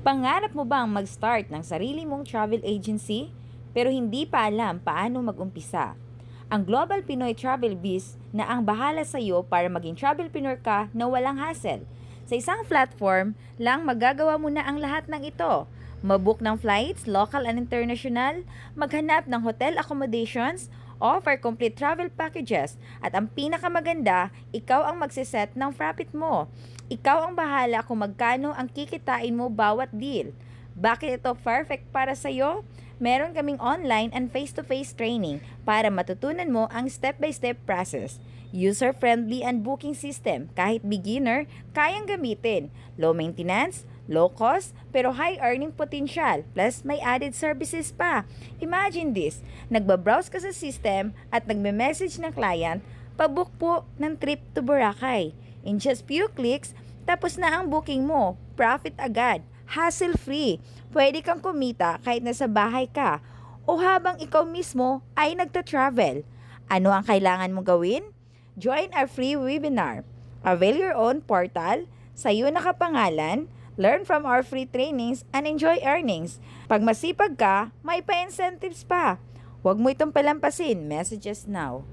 Pangarap mo bang mag-start ng sarili mong travel agency pero hindi pa alam paano mag-umpisa? Ang Global Pinoy Travel Biz na ang bahala sa iyo para maging travelpreneur ka na walang hassle. Sa isang platform lang magagawa mo na ang lahat ng ito. Mabook ng flights, local and international, maghanap ng hotel accommodations, offer complete travel packages, at ang pinakamaganda, ikaw ang magsiset ng profit mo. Ikaw ang bahala kung magkano ang kikitain mo bawat deal. Bakit ito perfect para sa iyo? Meron kaming online and face-to-face training para matutunan mo ang step-by-step process. User-friendly and booking system. Kahit beginner, kayang gamitin. Low maintenance, low cost, pero high earning potential. Plus, may added services pa. Imagine this, nagbabrowse ka sa system at nagme-message ng client, pabook po ng trip to Boracay. In just few clicks, tapos na ang booking mo. Profit agad. Hassle-free. Pwede kang kumita kahit nasa bahay ka o habang ikaw mismo ay nagta-travel. Ano ang kailangan mong gawin? Join our free webinar. Avail your own portal, sa iyo nakapangalan, learn from our free trainings, and enjoy earnings. Pag masipag ka, may pa-incentives pa. Huwag mo itong palampasin. Messages now.